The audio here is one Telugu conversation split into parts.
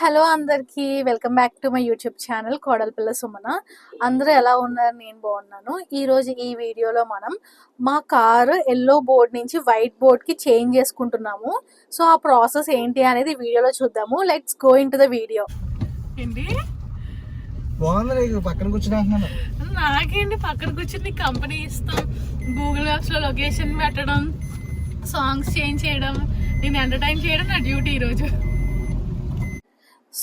హలో అందరికీ welcome back to my YouTube channel కోడలపిల్ల Sumana. అందరూ ఎలా ఉన్నారు? నేను బాగున్నాను. ఈ రోజు ఈ వీడియోలో మనం మా కారు ఎల్లో బోర్డ్ నుంచి వైట్ బోర్డ్కి చేంజ్ చేసుకుంటున్నాము. సో ఆ ప్రాసెస్ ఏంటి అనేది ఈ వీడియోలో చూద్దాము. Let's go into the video. ఏంటి? బాగుంది నీకు పక్కన కూర్చుని అంటున్నాను. నాకేంటి పక్కన కూర్చొని కంపెనీ ఇస్తాం గూగుల్ మ్యాప్స్లో లొకేషన్ పెట్టడం సాంగ్స్ చేంజ్ చేయడం నేను ఎంటర్టైన్ చేయడం నా డ్యూటీ ఈరోజు.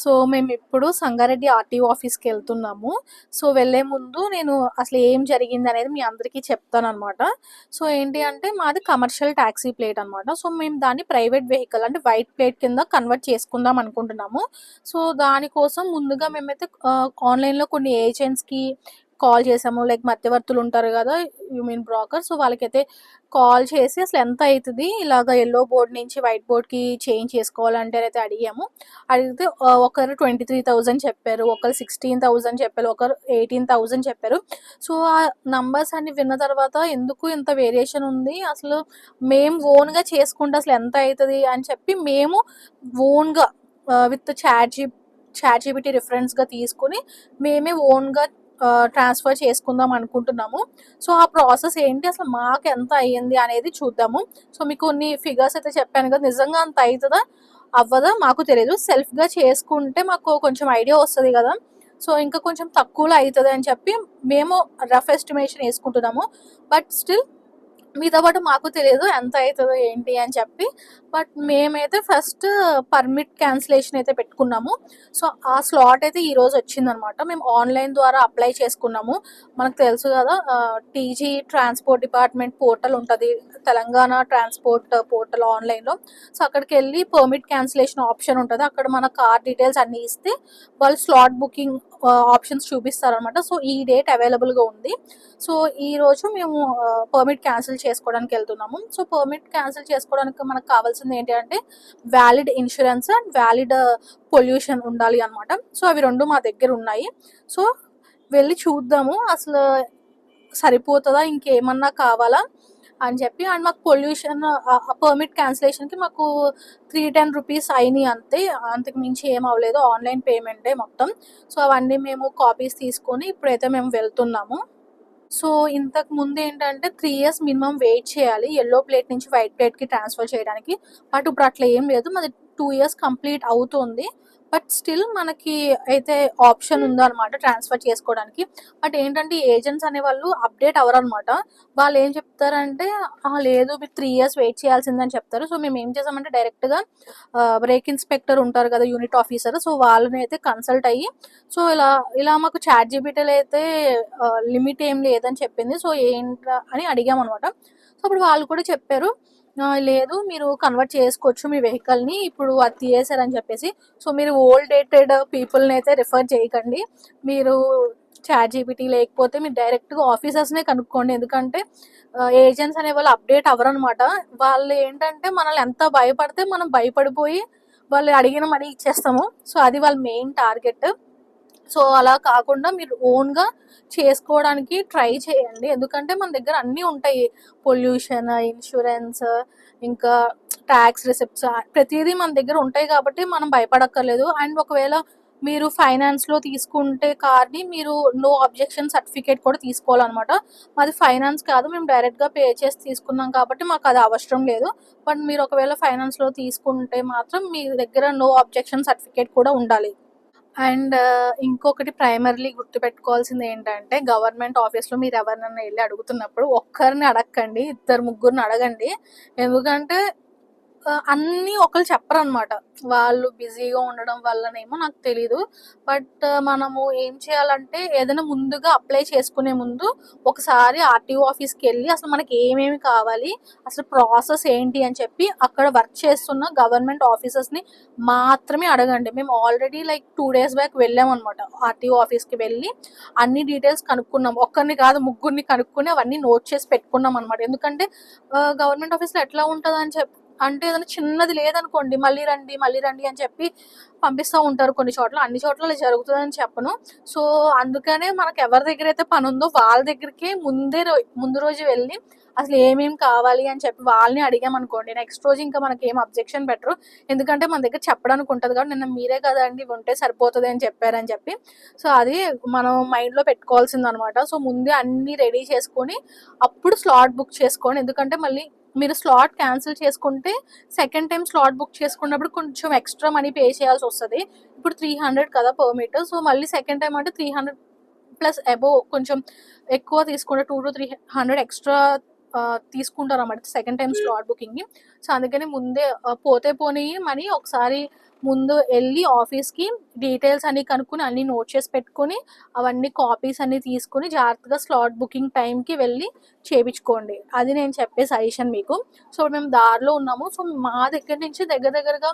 సో మేము ఇప్పుడు సంగారెడ్డి ఆర్టీఓ ఆఫీస్కి వెళ్తున్నాము. సో వెళ్ళే ముందు నేను అసలు ఏం జరిగింది అనేది మీ అందరికీ చెప్తాను అనమాట సో ఏంటి అంటే మాది కమర్షియల్ ట్యాక్సీ ప్లేట్ అనమాట సో మేము దాన్ని ప్రైవేట్ వెహికల్ అంటే వైట్ ప్లేట్ కింద కన్వర్ట్ చేసుకుందాం అనుకుంటున్నాము. సో దానికోసం ముందుగా మేమైతే ఆన్లైన్లో కొన్ని ఏజెంట్స్కి కాల్ చేసాము. లైక్ మధ్యవర్తులు ఉంటారు కదా యూ మీన్ బ్రోకర్. సో వాళ్ళకైతే కాల్ చేసి అసలు ఎంత అవుతుంది ఇలాగ ఎల్లో బోర్డ్ నుంచి వైట్ బోర్డ్కి చేంజ్ చేసుకోవాలంటే అయితే అడిగాము. అడిగితే ఒకరు ట్వంటీ త్రీ థౌజండ్ చెప్పారు ఒకరు సిక్స్టీన్ థౌజండ్ చెప్పారు ఒకరు ఎయిటీన్ థౌజండ్ చెప్పారు. సో ఆ నంబర్స్ అన్ని విన్న తర్వాత ఎందుకు ఇంత వేరియేషన్ ఉంది? అసలు మేము ఓన్గా చేసుకుంటే అసలు ఎంత అవుతుంది అని చెప్పి మేము ఓన్గా with chat G chat GPT రిఫరెన్స్గా తీసుకుని మేమే ఓన్గా ట్రాన్స్ఫర్ చేసుకుందాం అనుకుంటున్నాము. సో ఆ ప్రాసెస్ ఏంటి? అసలు మాకు ఎంత అయ్యింది అనేది చూద్దాము. సో మీకు కొన్ని ఫిగర్స్ అయితే చెప్పాను కదా నిజంగా అంత అవుతుందా అవ్వదా? మాకు తెలియదు సెల్ఫ్గా చేసుకుంటే మాకు కొంచెం ఐడియా వస్తుంది కదా. సో ఇంకా కొంచెం తక్కువలో అవుతుంది అని చెప్పి మేము రఫ్ ఎస్టిమేషన్ వేసుకుంటున్నాము. బట్ స్టిల్ మీతో పాటు మాకు తెలియదు ఎంత అవుతుందో ఏంటి అని చెప్పి. బట్ మేమైతే ఫస్ట్ పర్మిట్ క్యాన్సిలేషన్ అయితే పెట్టుకున్నాము. సో ఆ స్లాట్ అయితే ఈరోజు వచ్చిందనమాట మేము ఆన్లైన్ ద్వారా అప్లై చేసుకున్నాము. మనకు తెలుసు కదా టీజీ ట్రాన్స్పోర్ట్ డిపార్ట్మెంట్ పోర్టల్ ఉంటుంది. తెలంగాణ ట్రాన్స్పోర్ట్ పోర్టల్ ఆన్లైన్లో సో అక్కడికి వెళ్ళి పర్మిట్ క్యాన్సిలేషన్ ఆప్షన్ ఉంటుంది. అక్కడ మన కార్ డీటెయిల్స్ అన్నీ ఇస్తే వాళ్ళు స్లాట్ బుకింగ్ ఆప్షన్స్ చూపిస్తారనమాట సో ఈ డేట్ అవైలబుల్గా ఉంది. సో ఈ రోజు మేము పర్మిట్ క్యాన్సిల్ చేసుకోవడానికి వెళ్తున్నాము. సో పర్మిట్ క్యాన్సిల్ చేసుకోవడానికి మనకు కావాల్సింది ఏంటి అంటే valid insurance and valid pollution ఉండాలి అనమాట సో అవి రెండు మా దగ్గర ఉన్నాయి. సో వెళ్ళి చూద్దాము. అసలు సరిపోతుందా? ఇంకేమన్నా కావాలా? అని చెప్పి అండ్ మాకు పొల్యూషన్ పర్మిట్ క్యాన్సిలేషన్కి మాకు త్రీ టెన్ రూపీస్ అయినాయి అంతే. అంతకు మించి ఏం అవ్వలేదు. ఆన్లైన్ పేమెంటే మొత్తం. సో అవన్నీ మేము కాపీస్ తీసుకొని ఇప్పుడైతే మేము వెళ్తున్నాము. సో ఇంతకు ముందు ఏంటంటే త్రీ ఇయర్స్ మినిమం వెయిట్ చేయాలి. ఎల్లో ప్లేట్ నుంచి వైట్ ప్లేట్కి ట్రాన్స్ఫర్ చేయడానికి. బట్ ఇప్పుడు అట్లా ఏం లేదు. మాది టూ ఇయర్స్ కంప్లీట్ అవుతుంది. బట్ స్టిల్ మనకి అయితే ఆప్షన్ ఉందన్నమాట ట్రాన్స్ఫర్ చేసుకోవడానికి. బట్ ఏంటంటే ఏజెంట్స్ అనే వాళ్ళు అప్డేట్ అవ్వరు అనమాట వాళ్ళు ఏం చెప్తారంటే లేదు మీరు త్రీ ఇయర్స్ వెయిట్ చేయాల్సిందని చెప్తారు. సో మేము ఏం చేసామంటే డైరెక్ట్గా బ్రేక్ ఇన్స్పెక్టర్ ఉంటారు కదా యూనిట్ ఆఫీసర్ సో వాళ్ళని అయితే కన్సల్ట్ అయ్యి సో ఇలా ఇలా మాకు చాట్ జీబీటీలో అయితే లిమిట్ ఏం లేదని చెప్పింది. సో ఏంట అని అడిగామనమాట సో అప్పుడు వాళ్ళు కూడా చెప్పారు లేదు మీరు కన్వర్ట్ చేసుకోవచ్చు మీ వెహికల్ని ఇప్పుడు అది తీయేశారని చెప్పేసి సో మీరు ఓల్డ్ డేటెడ్ పీపుల్ని అయితే రిఫర్ చేయకండి. మీరు చాట్ జీబీటీ లేకపోతే మీరు డైరెక్ట్గా ఆఫీసర్స్నే కనుక్కోండి. ఎందుకంటే ఏజెంట్స్ అనే వాళ్ళు అప్డేట్ అవ్వరనమాట వాళ్ళు ఏంటంటే మనల్ని ఎంత భయపడితే మనం భయపడిపోయి వాళ్ళు అడిగిన మనీ ఇచ్చేస్తాము. సో అది వాళ్ళ మెయిన్ టార్గెట్ సో అలా కాకుండా మీరు ఓన్గా చేసుకోవడానికి ట్రై చేయండి. ఎందుకంటే మన దగ్గర అన్నీ ఉంటాయి. పొల్యూషన్ ఇన్సూరెన్స్ ఇంకా ట్యాక్స్ రిసిప్ట్స్ ప్రతిదీ మన దగ్గర ఉంటాయి కాబట్టి మనం భయపడక్కర్లేదు. అండ్ ఒకవేళ మీరు ఫైనాన్స్లో తీసుకుంటే కార్ని మీరు నో అబ్జెక్షన్ సర్టిఫికేట్ కూడా తీసుకోవాలన్నమాట. మాది ఫైనాన్స్ కాదు. మేము డైరెక్ట్గా పే చేసి తీసుకున్నాం కాబట్టి మాకు అది అవసరం లేదు. బట్ మీరు ఒకవేళ ఫైనాన్స్లో తీసుకుంటే మాత్రం మీ దగ్గర నో అబ్జెక్షన్ సర్టిఫికేట్ కూడా ఉండాలి. అండ్ ఇంకొకటి ప్రైమర్లీ గుర్తుపెట్టుకోవాల్సింది ఏంటంటే గవర్నమెంట్ ఆఫీస్లో మీరు ఎవరినైనా వెళ్ళి అడుగుతున్నప్పుడు ఒక్కరిని అడగండి ఇద్దరు ముగ్గురిని అడగండి. ఎందుకంటే అన్నీ ఒకరు చెప్పరు అనమాట వాళ్ళు బిజీగా ఉండడం వల్లనేమో నాకు తెలీదు. బట్ మనము ఏం చేయాలంటే ఏదైనా ముందుగా అప్లై చేసుకునే ముందు ఒకసారి ఆర్టీఓ ఆఫీస్కి వెళ్ళి అసలు మనకి ఏమేమి కావాలి అసలు ప్రాసెస్ ఏంటి అని చెప్పి అక్కడ వర్క్ చేస్తున్న గవర్నమెంట్ ఆఫీసర్స్ని మాత్రమే అడగండి. మేము already like two days back వెళ్ళాం అనమాట ఆర్టీఓ ఆఫీస్కి వెళ్ళి. అన్ని డీటెయిల్స్ కనుక్కున్నాం. ఒక్కరిని కాదు ముగ్గురిని కనుక్కొని అవన్నీ నోట్ చేసి పెట్టుకున్నాం అనమాట ఎందుకంటే గవర్నమెంట్ ఆఫీస్లో ఎట్లా ఉంటుంది అని చెప్పి అంటే ఏదైనా చిన్నది లేదనుకోండి మళ్ళీ రండి మళ్ళీ రండి అని చెప్పి పంపిస్తూ ఉంటారు కొన్ని చోట్ల. అన్ని చోట్ల జరుగుతుందని చెప్పను. సో అందుకనే మనకు ఎవరి దగ్గర అయితే పని ఉందో వాళ్ళ దగ్గరికి ముందే రో- ముందు రోజు వెళ్ళి అసలు ఏమేం కావాలి అని చెప్పి వాళ్ళని అడిగామనుకోండి. నెక్స్ట్ రోజు ఇంకా మనకి ఏం అబ్జెక్షన్ పెట్టరు. ఎందుకంటే మన దగ్గర చెప్పడానికి ఉంటుంది కాబట్టి నిన్న మీరే కదండి ఉంటే సరిపోతుంది అని చెప్పారని చెప్పి. సో అది మనం మైండ్లో పెట్టుకోవాల్సింది అనమాట సో ముందే అన్ని రెడీ చేసుకొని అప్పుడు స్లాట్ బుక్ చేసుకోండి ఎందుకంటే మళ్ళీ మీరు స్లాట్ క్యాన్సిల్ చేసుకుంటే సెకండ్ టైం స్లాట్ బుక్ చేసుకున్నప్పుడు కొంచెం ఎక్స్ట్రా మనీ పే చేయాల్సి వస్తుంది. ఇప్పుడు త్రీ హండ్రెడ్ కదా పర్ మీటర్ సో మళ్ళీ సెకండ్ టైం అంటే త్రీ హండ్రెడ్ ప్లస్ అబోవ్ కొంచెం ఎక్కువ తీసుకుంటే two to three hundred extra తీసుకుంటారు అన్నమాట సెకండ్ టైం స్లాట్ బుకింగ్కి సో అందుకని ముందే పోతే పోనీ మనీ ఒకసారి ముందు వెళ్ళి ఆఫీస్కి డీటెయిల్స్ అన్ని కనుక్కొని అన్ని నోట్ చేసి పెట్టుకొని అవన్నీ కాపీస్ అన్ని తీసుకొని జాగ్రత్తగా స్లాట్ బుకింగ్ టైంకి వెళ్ళి చేపించుకోండి. అది నేను చెప్పే సజెషన్ మీకు. సో మేము దారిలో ఉన్నాము. సో మా దగ్గర నుంచి దగ్గర దగ్గరగా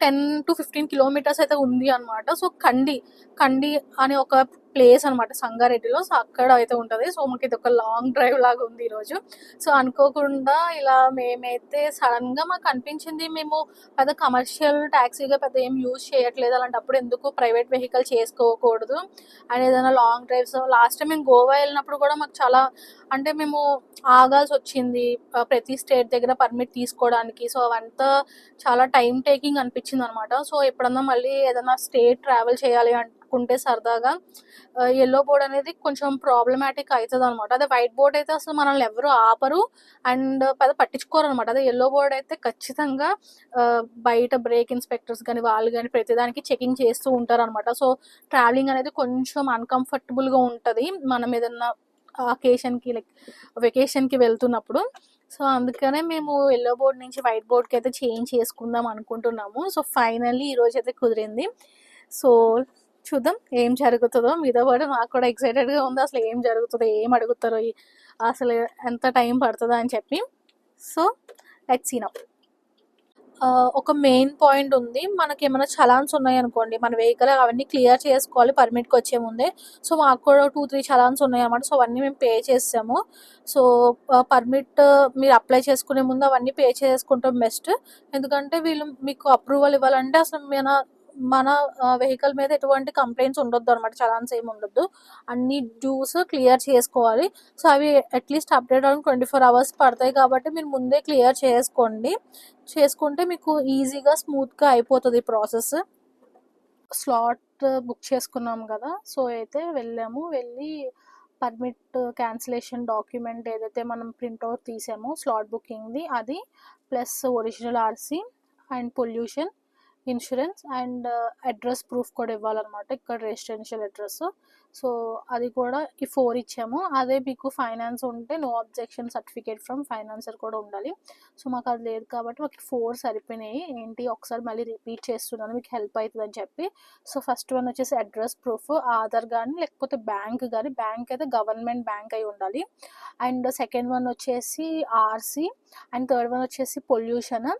టెన్ టు ఫిఫ్టీన్ కిలోమీటర్స్ అయితే ఉంది అనమాట సో కండి కండి అనే ఒక ప్లేస్ అనమాట సంగారెడ్డిలో. సో అక్కడ అయితే ఉంటుంది. సో మాకు ఇది ఒక లాంగ్ డ్రైవ్ లాగా ఉంది ఈరోజు సో అనుకోకుండా ఇలా మేమైతే సడన్గా మాకు అనిపించింది మేము పెద్ద కమర్షియల్ ట్యాక్సీగా పెద్ద ఏం యూజ్ చేయట్లేదు. అలాంటప్పుడు ఎందుకు ప్రైవేట్ వెహికల్ చేసుకోకూడదు అండ్ ఏదైనా లాంగ్ డ్రైవ్స్ లాస్ట్ టైం మేము గోవా వెళ్ళినప్పుడు కూడా మాకు చాలా అంటే మేము ఆగాల్సి వచ్చింది ప్రతి స్టేట్ దగ్గర పర్మిట్ తీసుకోవడానికి. సో అవంతా చాలా టైం టేకింగ్ అనిపించింది అనమాట సో ఎప్పుడన్నా మళ్ళీ ఏదైనా స్టేట్ ట్రావెల్ చేయాలి అనుకుంటే సరదాగా ఎల్లో బోర్డ్ అనేది కొంచెం ప్రాబ్లమాటిక్ అవుతుంది అనమాట అదే వైట్ బోర్డ్ అయితే అసలు మనల్ని ఎవరు ఆపరు అండ్ పెద్ద పట్టించుకోరు అనమాట అదే ఎల్లో బోర్డ్ అయితే ఖచ్చితంగా బయట బ్రేక్ ఇన్స్పెక్టర్స్ కానీ వాళ్ళు కానీ ప్రతిదానికి చెకింగ్ చేస్తూ ఉంటారు అనమాట సో ట్రావెలింగ్ అనేది కొంచెం అన్కంఫర్టబుల్గా ఉంటుంది మనం ఏదన్నా అకేషన్కి లైక్ వెకేషన్కి వెళ్తున్నప్పుడు. సో అందుకనే మేము ఎల్లో బోర్డ్ నుంచి వైట్ బోర్డ్కి అయితే చేంజ్ చేసుకుందాం అనుకుంటున్నాము. సో ఫైనల్లీ ఈరోజు అయితే కుదిరింది. సో చూద్దాం ఏం జరుగుతుందో. మీతో పాటు నాకు కూడా ఎక్సైటెడ్గా ఉంది. అసలు ఏం జరుగుతుందో ఏం అడుగుతారో అసలు ఎంత టైం పడుతుందో అని చెప్పి. సో లెట్ సీన్ ఒక మెయిన్ పాయింట్ ఉంది. మనకి ఏమైనా చలాన్స్ ఉన్నాయి అనుకోండి. మన వెహికల్ అవన్నీ క్లియర్ చేసుకోవాలి పర్మిట్కి వచ్చే ముందే. సో మాకు కూడా టూ త్రీ చలాన్స్ ఉన్నాయి అన్నమాట. సో అవన్నీ మేము పే చేసాము సో పర్మిట్ మీరు అప్లై చేసుకునే ముందు అవన్నీ పే చేసుకుంటాం బెస్ట్ ఎందుకంటే వీళ్ళు మీకు అప్రూవల్ ఇవ్వాలంటే అసలు మన మన వెహికల్ మీద ఎటువంటి కంప్లైంట్స్ ఉండొద్దు అనమాట చలాన్స్ ఏమి ఉండొద్దు అన్ని డ్యూస్ క్లియర్ చేసుకోవాలి. సో అవి అట్లీస్ట్ అప్డేట్ అవడానికి ట్వంటీ ఫోర్ అవర్స్ పడతాయి కాబట్టి మీరు ముందే క్లియర్ చేసుకోండి. చేసుకుంటే మీకు ఈజీగా స్మూత్గా అయిపోతుంది ప్రాసెస్. స్లాట్ బుక్ చేసుకున్నాం కదా. సో అయితే వెళ్ళాము. వెళ్ళి పర్మిట్ క్యాన్సిలేషన్ డాక్యుమెంట్ ఏదైతే మనం ప్రింట్అవుట్ తీసామో స్లాట్ బుకింగ్ది అది plus original RC and pollution. Insurance and address proof కూడా ఇవ్వాలన్నమాట. ఇక్కడ రెసిడెన్షియల్ అడ్రస్. సో అది కూడా ఈ ఫోర్ ఇచ్చాము. అదే మీకు ఫైనాన్స్ ఉంటే no objection certificate from financer కూడా ఉండాలి. సో మాకు అది లేదు కాబట్టి మాకు ఫోర్ సరిపోయినాయి. ఏంటి? ఒకసారి మళ్ళీ రిపీట్ చేస్తున్నాను. మీకు హెల్ప్ అవుతుందని చెప్పి. సో ఫస్ట్ వన్ వచ్చేసి అడ్రస్ ప్రూఫ్ ఆధార్ కానీ లేకపోతే బ్యాంక్ కానీ. బ్యాంక్ అయితే గవర్నమెంట్ బ్యాంక్ అయి ఉండాలి. అండ్ సెకండ్ వన్ వచ్చేసి ఆర్సీ. అండ్ థర్డ్ వన్ వచ్చేసి పొల్యూషన్.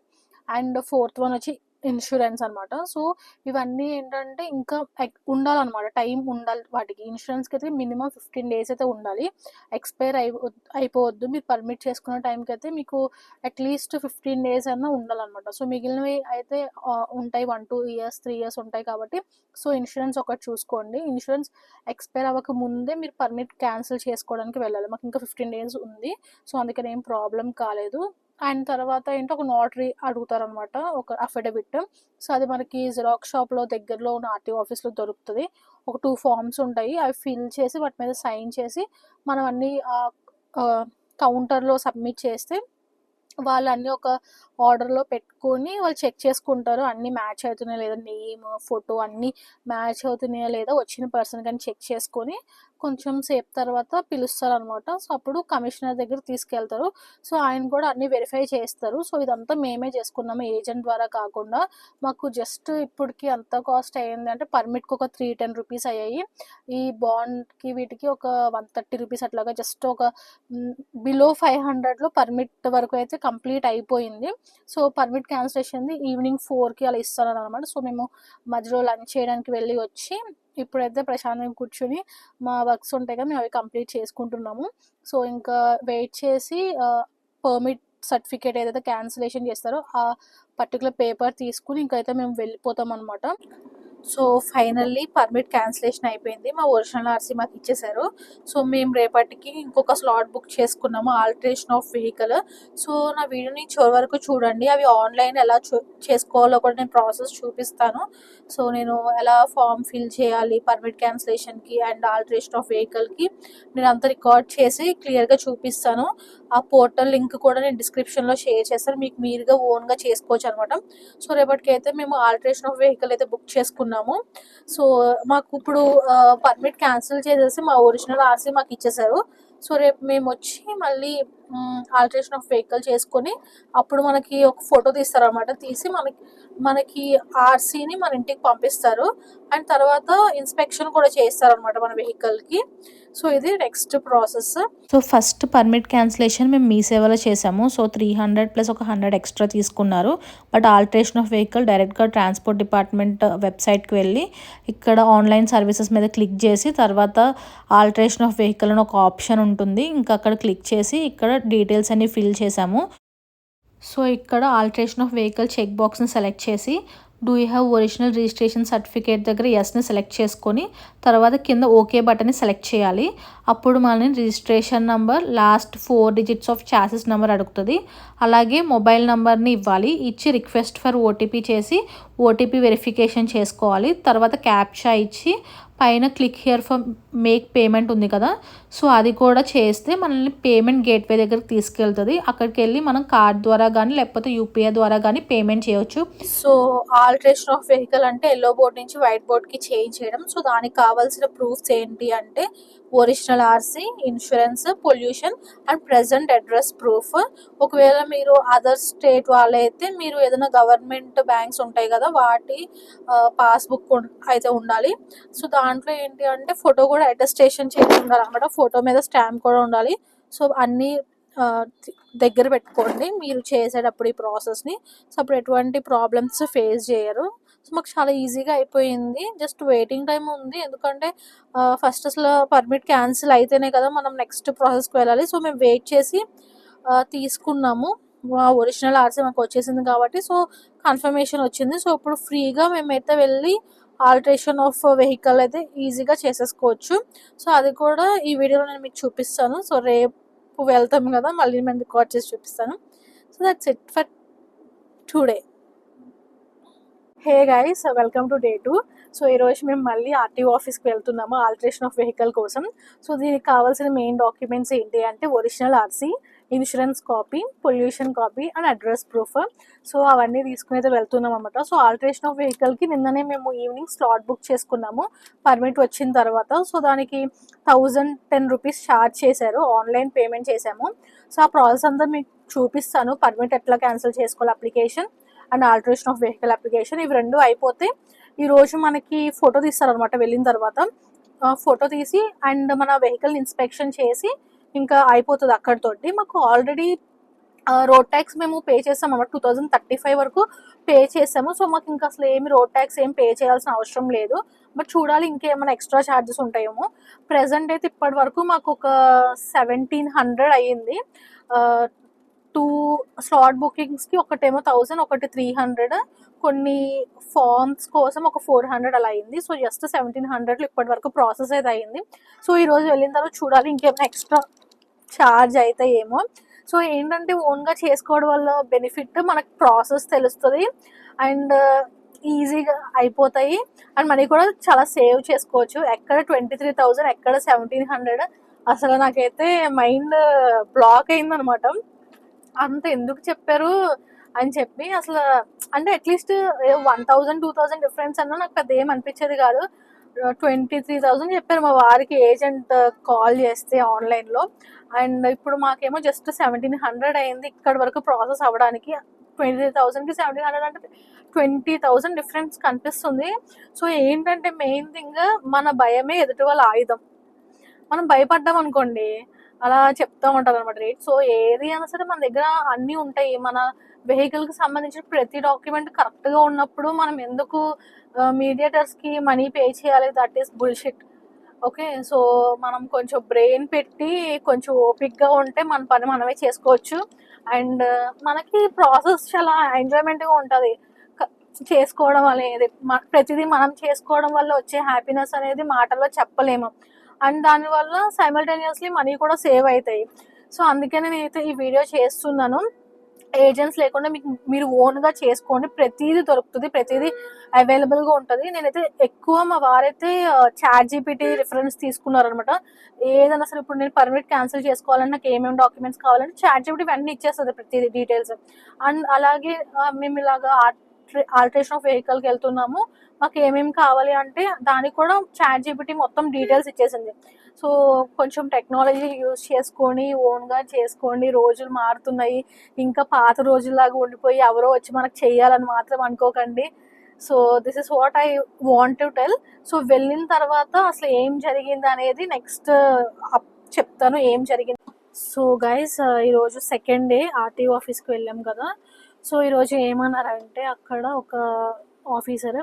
అండ్ ఫోర్త్ వన్ వచ్చి ఇన్సూరెన్స్ అనమాట సో ఇవన్నీ ఏంటంటే ఇంకా ఎక్- ఉండాలన్నమాట. టైం ఉండాలి వాటికి. ఇన్సూరెన్స్కి అయితే మినిమం ఫిఫ్టీన్ డేస్ అయితే ఉండాలి. ఎక్స్పైర్ అయి అయిపోవద్దు. మీరు పర్మిట్ చేసుకున్న టైంకి అయితే మీకు అట్లీస్ట్ ఫిఫ్టీన్ డేస్ అన్నా ఉండాలన్నమాట. సో మిగిలినవి అయితే ఉంటాయి one two years three years ఉంటాయి కాబట్టి. సో ఇన్సూరెన్స్ ఒకటి చూసుకోండి. ఇన్సూరెన్స్ ఎక్స్పైర్ అవ్వక ముందే మీరు పర్మిట్ క్యాన్సిల్ చేసుకోవడానికి వెళ్ళాలి. మాకు ఇంకా ఫిఫ్టీన్ డేస్ ఉంది. సో అందుకని ఏం ప్రాబ్లం కాలేదు. అండ్ తర్వాత ఏంటో ఒక నోటరీ అడుగుతారనమాట ఒక అఫిడవిట్ సో అది మనకి జిరాక్స్ షాప్లో దగ్గరలో ఉన్న ఆర్టీ ఆఫీస్లో దొరుకుతుంది. ఒక టూ ఫామ్స్ ఉంటాయి. అవి ఫిల్ చేసి వాటి మీద సైన్ చేసి మనం అన్ని కౌంటర్లో సబ్మిట్ చేస్తే వాళ్ళు అన్నీ ఒక ఆర్డర్లో పెట్టుకొని వాళ్ళు చెక్ చేసుకుంటారు. అన్నీ మ్యాచ్ అవుతున్నాయా లేదా నేమ్ ఫోటో అన్నీ మ్యాచ్ అవుతున్నాయా లేదా వచ్చిన పర్సన్ కానీ చెక్ చేసుకొని కొంచెం సేపు తర్వాత పిలుస్తారు అనమాట సో అప్పుడు కమిషనర్ దగ్గర తీసుకెళ్తారు. సో ఆయన కూడా అన్ని వెరిఫై చేస్తారు. సో ఇదంతా మేమే చేసుకున్నాము. ఏజెంట్ ద్వారా కాకుండా మాకు జస్ట్ ఇప్పటికి ఎంత కాస్ట్ అయ్యింది. అంటే పర్మిట్కి ఒక త్రీ టెన్ రూపీస్ అయ్యాయి. ఈ బాండ్కి వీటికి ఒక వన్ థర్టీ రూపీస్ అట్లాగా జస్ట్ ఒక బిలో ఫైవ్ హండ్రెడ్లో పర్మిట్ వరకు అయితే కంప్లీట్ అయిపోయింది. సో పర్మిట్ క్యాన్సిలేషన్ ఈవినింగ్ ఫోర్కి అలా ఇస్తారు అనమాట సో మేము మధ్యలో లంచ్ చేయడానికి వెళ్ళి వచ్చి ఇప్పుడైతే ప్రశాంతంగా కూర్చొని మా వర్క్స్ ఉంటాయి కదా మేము అవి కంప్లీట్ చేసుకుంటున్నాము. సో ఇంకా వెయిట్ చేసి పర్మిట్ సర్టిఫికేట్ ఏదైతే క్యాన్సిలేషన్ చేస్తారో ఆ పర్టికులర్ పేపర్ తీసుకుని ఇంకైతే మేము వెళ్ళిపోతాం అనమాట సో ఫైనల్లీ పర్మిట్ క్యాన్సిలేషన్ అయిపోయింది. మా ఒరిజినల్ ఆర్సీ మాకు ఇచ్చేసారు. సో మేము రేపటికి ఇంకొక స్లాట్ బుక్ చేసుకున్నాము ఆల్టరేషన్ ఆఫ్ వెహికల్ సో నా వీడియోని చివరి వరకు చూడండి. అవి ఆన్లైన్ ఎలా చూ చేసుకోవాలో కూడా నేను ప్రాసెస్ చూపిస్తాను. సో నేను ఎలా ఫామ్ ఫిల్ చేయాలి పర్మిట్ క్యాన్సిలేషన్కి అండ్ ఆల్టరేషన్ ఆఫ్ వెహికల్కి నేను అంతా రికార్డ్ చేసి క్లియర్గా చూపిస్తాను. ఆ పోర్టల్ లింక్ కూడా నేను డిస్క్రిప్షన్లో షేర్ చేస్తాను. మీకు మీరుగా ఓన్గా చేసుకోవచ్చు అనమాట సో రేపటికి అయితే మేము ఆల్టరేషన్ ఆఫ్ వెహికల్ అయితే బుక్ చేసుకున్నాము. సో మాకు ఇప్పుడు పర్మిట్ క్యాన్సిల్ చేసేసి మా ఒరిజినల్ ఆర్సీ మాకు ఇచ్చేసారు. సో రేపు మేము వచ్చి మళ్ళీ ఆల్టరేషన్ ఆఫ్ వెహికల్ చేసుకొని అప్పుడు మనకి ఒక ఫోటో తీస్తారు అనమాట తీసి మనకి మనకి ఆర్సీని మన ఇంటికి పంపిస్తారు. అండ్ తర్వాత ఇన్స్పెక్షన్ కూడా చేస్తారు అనమాట మన వెహికల్కి. సో ఇది next process so first permit cancellation మేము మీ సేవలో చేసాము సో త్రీ హండ్రెడ్ ప్లస్ ఒక హండ్రెడ్ ఎక్స్ట్రా తీసుకున్నారు. బట్ ఆల్టరేషన్ ఆఫ్ వెహికల్ డైరెక్ట్గా ట్రాన్స్పోర్ట్ డిపార్ట్మెంట్ వెబ్సైట్కి వెళ్ళి ఇక్కడ ఆన్లైన్ సర్వీసెస్ మీద క్లిక్ చేసి తర్వాత ఆల్టరేషన్ ఆఫ్ వెహికల్ అని ఒక ఆప్షన్ ఉంటుంది. ఇంకా అక్కడ క్లిక్ చేసి ఇక్కడ డీటెయిల్స్ అన్ని ఫిల్ చేసాము సో ఇక్కడ ఆల్టరేషన్ ఆఫ్ వెహికల్ చెక్ బాక్స్ని సెలెక్ట్ చేసి do you have original registration certificate దగ్గర ఎస్ని సెలెక్ట్ చేసుకొని తర్వాత కింద ఓకే బటన్ని సెలెక్ట్ చేయాలి. అప్పుడు మనని registration number last four digits of chassis number అడుగుతుంది. అలాగే మొబైల్ నెంబర్ని ఇవ్వాలి. ఇచ్చి రిక్వెస్ట్ ఫర్ ఓటీపీ చేసి ఓటీపీ వెరిఫికేషన్ చేసుకోవాలి. తర్వాత క్యాప్చా ఇచ్చి పైన click here for make payment ఉంది కదా. సో అది కూడా చేస్తే మనల్ని పేమెంట్ గేట్వే దగ్గరికి తీసుకెళ్తుంది. అక్కడికి వెళ్ళి మనం కార్డ్ ద్వారా కానీ లేకపోతే యూపీఐ ద్వారా కానీ పేమెంట్ చేయవచ్చు సో ఆల్టరేషన్ ఆఫ్ వెహికల్ అంటే ఎల్లో బోర్డ్ నుంచి వైట్ బోర్డ్కి చేంజ్ చేయడం. సో దానికి కావాల్సిన ప్రూఫ్స్ ఏంటి అంటే original RC insurance pollution and present address proof. ఒకవేళ మీరు అదర్ స్టేట్ వాళ్ళైతే మీరు ఏదైనా గవర్నమెంట్ బ్యాంక్స్ ఉంటాయి కదా వాటి పాస్బుక్ అయితే ఉండాలి. సో దాంట్లో ఏంటి అంటే ఫోటో కూడా అటెస్టేషన్ చేసి ఉండాలి అనమాట ఫోటో మీద స్టాంప్ కూడా ఉండాలి. సో అన్నీ దగ్గర పెట్టుకోండి. మీరు చేసేటప్పుడు ఈ ప్రాసెస్ని. సో అప్పుడు ఎటువంటి ప్రాబ్లమ్స్ ఫేస్ చేయరు. సో మాకు చాలా ఈజీగా అయిపోయింది. జస్ట్ వెయిటింగ్ టైం ఉంది. ఎందుకంటే ఫస్ట్ అసలు పర్మిట్ క్యాన్సిల్ అయితేనే కదా మనం నెక్స్ట్ ప్రాసెస్కి వెళ్ళాలి. సో మేము వెయిట్ చేసి తీసుకున్నాము. మా ఒరిజినల్ ఆర్సీ మాకు వచ్చేసింది కాబట్టి. సో కన్ఫర్మేషన్ వచ్చింది. సో ఇప్పుడు ఫ్రీగా మేమైతే వెళ్ళి ఆల్టరేషన్ ఆఫ్ వెహికల్ అయితే ఈజీగా చేసేసుకోవచ్చు. సో అది కూడా ఈ వీడియోలో నేను మీకు చూపిస్తాను. సో రేపు వెళ్తాం కదా మళ్ళీ మేము రికార్డ్ చేసి చూపిస్తాను. So that's it for today hey guys welcome to day two so ఈరోజు మేము మళ్ళీ ఆర్టీఓ ఆఫీస్కి వెళ్తున్నాము ఆల్టరేషన్ ఆఫ్ వెహికల్ కోసం. సో దీనికి కావాల్సిన మెయిన్ డాక్యుమెంట్స్ ఏంటి అంటే original RC insurance copy pollution copy and address proof so అవన్నీ తీసుకుని అయితే వెళ్తున్నాం అనమాట సో ఆల్టరేషన్ ఆఫ్ వెహికల్కి నిన్ననే మేము ఈవినింగ్ స్లాట్ బుక్ చేసుకున్నాము పర్మిట్ వచ్చిన తర్వాత. సో దానికి థౌజండ్ టెన్ రూపీస్ ఛార్జ్ చేశారు ఆన్లైన్ పేమెంట్ చేశాము. సో ఆ ప్రాసెస్ అంతా మీకు చూపిస్తాను పర్మిట్ ఎట్లా క్యాన్సిల్ చేసుకోవాలి application and alteration of vehicle application ఇవి రెండు అయిపోతే ఈ రోజు మనకి ఫోటో తీస్తారనమాట వెళ్ళిన తర్వాత. ఫోటో తీసి అండ్ మన వెహికల్ ఇన్స్పెక్షన్ చేసి ఇంకా అయిపోతుంది అక్కడితోటి. మాకు ఆల్రెడీ రోడ్ ట్యాక్స్ మేము పే చేసాం అన్నమాట టూ థౌజండ్ థర్టీ ఫైవ్ వరకు పే చేసాము సో మాకు ఇంకా అసలు ఏమి రోడ్ ట్యాక్స్ ఏం పే చేయాల్సిన అవసరం లేదు. బట్ చూడాలి ఇంకేమైనా ఎక్స్ట్రా ఛార్జెస్ ఉంటాయేమో. ప్రెసెంట్ అయితే ఇప్పటి వరకు మాకు ఒక సెవెంటీన్ హండ్రెడ్ అయ్యింది. టూ స్లాట్ బుకింగ్స్కి ఒకటేమో థౌజండ్ ఒకటి త్రీ హండ్రెడ్. కొన్ని ఫార్మ్స్ కోసం ఒక ఫోర్ హండ్రెడ్ అలా అయింది. సో జస్ట్ సెవెంటీన్ హండ్రెడ్లో ఇప్పటి వరకు ప్రాసెస్ అయితే అయింది. సో ఈరోజు వెళ్ళిన తర్వాత చూడాలి ఇంకేమైనా ఎక్స్ట్రా ఛార్జ్ అయితే ఏమో. సో ఏంటంటే ఓన్గా చేసుకోవడం వల్ల బెనిఫిట్ మనకు ప్రాసెస్ తెలుస్తుంది. అండ్ ఈజీగా అయిపోతాయి. అండ్ మనీ కూడా చాలా సేవ్ చేసుకోవచ్చు. ఎక్కడ ట్వంటీ త్రీ థౌజండ్ ఎక్కడ సెవెంటీన్ హండ్రెడ్. అసలు నాకైతే మైండ్ బ్లాక్ అయిందనమాట. అంత ఎందుకు చెప్పారు అని చెప్పి అసలు అంటే at least one thousand two thousand difference అన్నా నాకు పెద్ద ఏం అనిపించేది కాదు. ట్వంటీ త్రీ థౌజండ్ చెప్పారు మా వారికి ఏజెంట్ కాల్ చేస్తే ఆన్లైన్లో అండ్ ఇప్పుడు మాకేమో జస్ట్ సెవెంటీన్ హండ్రెడ్ అయింది ఇక్కడ వరకు ప్రాసెస్ అవ్వడానికి. ట్వంటీ త్రీ థౌసండ్కి సెవెంటీన్ హండ్రెడ్ అంటే ట్వంటీ థౌసండ్ డిఫరెన్స్ కనిపిస్తుంది. సో ఏంటంటే మెయిన్ థింగ్ మన భయమే ఎదుటి వాళ్ళ ఆయుధం. మనం భయపడ్డాం అనుకోండి అలా చెప్తా ఉంటారు అనమాట రేట్ సో ఏది అయినా సరే మన దగ్గర అన్నీ ఉంటాయి. మన వెహికల్కి సంబంధించిన ప్రతి డాక్యుమెంట్ కరెక్ట్గా ఉన్నప్పుడు మనం ఎందుకు మీడియేటర్స్కి మనీ పే చేయాలి? That is bullshit okay so మనం కొంచెం బ్రెయిన్ పెట్టి కొంచెం ఓపిక్గా ఉంటే మన పని మనమే చేసుకోవచ్చు. అండ్ మనకి ప్రాసెస్ చాలా ఎంజాయ్మెంట్గా ఉంటుంది. చేసుకోవడం అనేది ప్రతిదీ మనం చేసుకోవడం వల్ల వచ్చే హ్యాపీనెస్ అనేది మాటల్లో చెప్పలేము. అండ్ దానివల్ల సైమల్టేనియస్లీ మనీ కూడా సేవ్ అవుతాయి. సో అందుకనే నేనైతే ఈ వీడియో చేస్తున్నాను. ఏజెంట్స్ లేకుండా మీకు మీరు ఓన్గా చేసుకోండి. ప్రతిదీ దొరుకుతుంది ప్రతిదీ అవైలబుల్గా ఉంటుంది. నేనైతే ఎక్కువ మా వారైతే చాట్ జీపీటీ రిఫరెన్స్ తీసుకున్నారనమాట ఏదైనా సరే ఇప్పుడు నేను పర్మిట్ క్యాన్సిల్ చేసుకోవాలని నాకు ఏమేమి డాక్యుమెంట్స్ కావాలంటే చాట్ జీపీటీ వెంటనే ఇచ్చేస్తుంది ప్రతిదీ డీటెయిల్స్ అండ్ అలాగే మేము ఇలాగా ఆల్టరేషన్ ఆఫ్ వెహికల్కి వెళ్తున్నాము. మాకు ఏమేమి కావాలి అంటే దానికి కూడా చాట్ జీబీటీ మొత్తం డీటెయిల్స్ ఇచ్చేసింది. సో కొంచెం టెక్నాలజీ యూజ్ చేసుకొని ఓన్గా చేసుకోండి. రోజులు మారుతున్నాయి. ఇంకా పాత రోజుల్లాగా ఉండిపోయి ఎవరో వచ్చి మనకు చేయాలని మాత్రం అనుకోకండి. So this is what I want to tell so వెళ్ళిన తర్వాత అసలు ఏం జరిగింది అనేది నెక్స్ట్ చెప్తాను ఏం జరిగింది. సో గైస్ ఈరోజు సెకండ్ డే ఆర్టీఓ ఆఫీస్కి వెళ్ళాం కదా. సో ఈరోజు ఏమన్నారంటే అక్కడ ఒక ఆఫీసర్